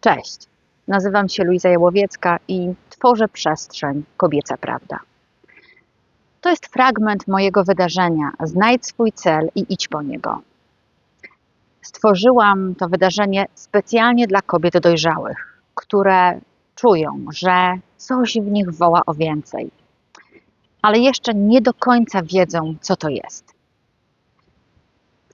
Cześć, nazywam się Luiza Jałowiecka i tworzę przestrzeń Kobieca Prawda. To jest fragment mojego wydarzenia Znajdź swój cel i idź po niego. Stworzyłam to wydarzenie specjalnie dla kobiet dojrzałych, które czują, że coś w nich woła o więcej, ale jeszcze nie do końca wiedzą, co to jest.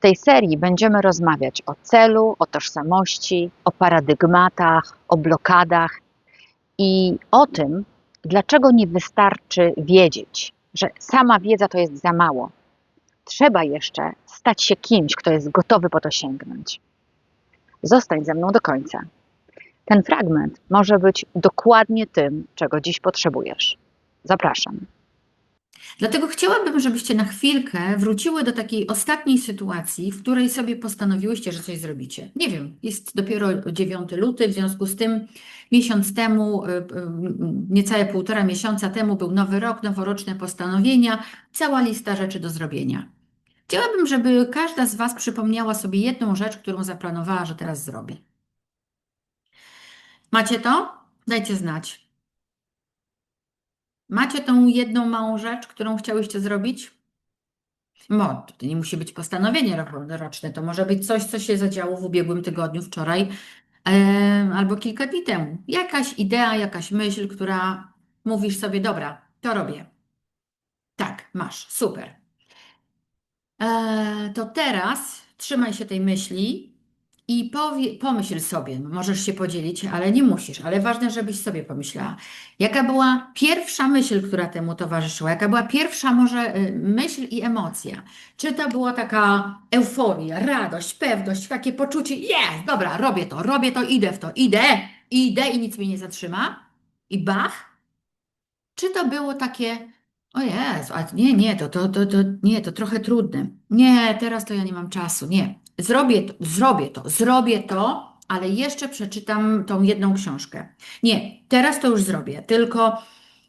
Tej serii będziemy rozmawiać o celu, o tożsamości, o paradygmatach, o blokadach i o tym, dlaczego nie wystarczy wiedzieć, że sama wiedza to jest za mało. Trzeba jeszcze stać się kimś, kto jest gotowy po to sięgnąć. Zostań ze mną do końca. Ten fragment może być dokładnie tym, czego dziś potrzebujesz. Zapraszam. Dlatego chciałabym, żebyście na chwilkę wróciły do takiej ostatniej sytuacji, w której sobie postanowiłyście, że coś zrobicie. Nie wiem, jest dopiero 9 luty, w związku z tym miesiąc temu, y, y, niecałe półtora miesiąca temu był nowy rok, noworoczne postanowienia, cała lista rzeczy do zrobienia. Chciałabym, żeby każda z Was przypomniała sobie jedną rzecz, którą zaplanowała, że teraz zrobi. Macie to? Dajcie znać. Macie tą jedną małą rzecz, którą chciałyście zrobić? Mo, to nie musi być postanowienie ro- roczne, to może być coś, co się zadziało w ubiegłym tygodniu, wczoraj em, albo kilka dni temu. Jakaś idea, jakaś myśl, która mówisz sobie, dobra, to robię. Tak, masz, super. E, to teraz trzymaj się tej myśli i powie, pomyśl sobie, możesz się podzielić, ale nie musisz, ale ważne, żebyś sobie pomyślała, jaka była pierwsza myśl, która temu towarzyszyła, jaka była pierwsza może y, myśl i emocja. Czy to była taka euforia, radość, pewność, takie poczucie, jest, dobra, robię to, robię to, idę w to, idę, idę i nic mnie nie zatrzyma i bach? Czy to było takie, o Jezu, a nie, nie, to, to, to, to, nie, to trochę trudne. Nie, teraz to ja nie mam czasu, nie. Zrobię to, zrobię to, zrobię to, ale jeszcze przeczytam tą jedną książkę. Nie, teraz to już zrobię, tylko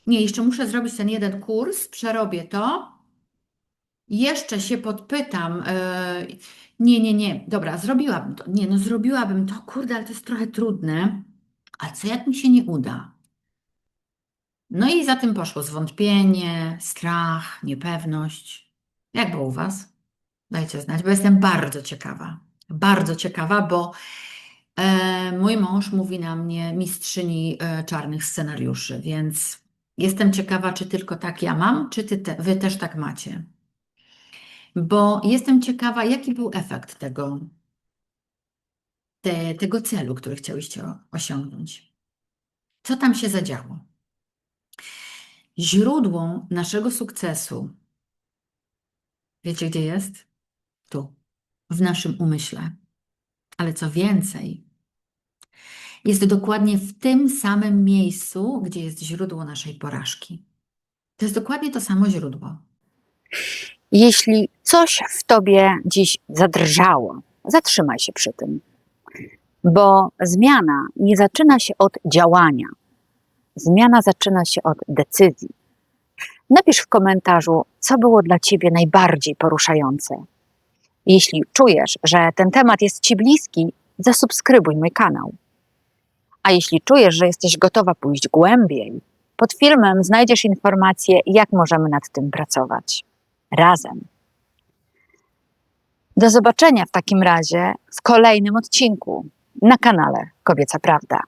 nie, jeszcze muszę zrobić ten jeden kurs, przerobię to. Jeszcze się podpytam. e, nie, nie, nie, dobra, zrobiłabym to. Nie, no zrobiłabym to, kurde, ale to jest trochę trudne. A co jak mi się nie uda? No i za tym poszło zwątpienie, strach, niepewność. Jak było u Was? Dajcie znać, bo jestem bardzo ciekawa. Bardzo ciekawa, bo e, mój mąż mówi na mnie mistrzyni e, czarnych scenariuszy, więc jestem ciekawa, czy tylko tak ja mam, czy ty te, Wy też tak macie. Bo jestem ciekawa, jaki był efekt tego, te, tego celu, który chciałyście osiągnąć. Co tam się zadziało? Źródło naszego sukcesu, wiecie gdzie jest? Tu, w naszym umyśle. Ale co więcej, jest dokładnie w tym samym miejscu, gdzie jest źródło naszej porażki. To jest dokładnie to samo źródło. Jeśli coś w tobie dziś zadrżało, zatrzymaj się przy tym, bo zmiana nie zaczyna się od działania. Zmiana zaczyna się od decyzji. Napisz w komentarzu, co było dla ciebie najbardziej poruszające. Jeśli czujesz, że ten temat jest ci bliski, zasubskrybuj mój kanał. A jeśli czujesz, że jesteś gotowa pójść głębiej, pod filmem znajdziesz informacje, jak możemy nad tym pracować razem. Do zobaczenia w takim razie w kolejnym odcinku na kanale Kobieca Prawda.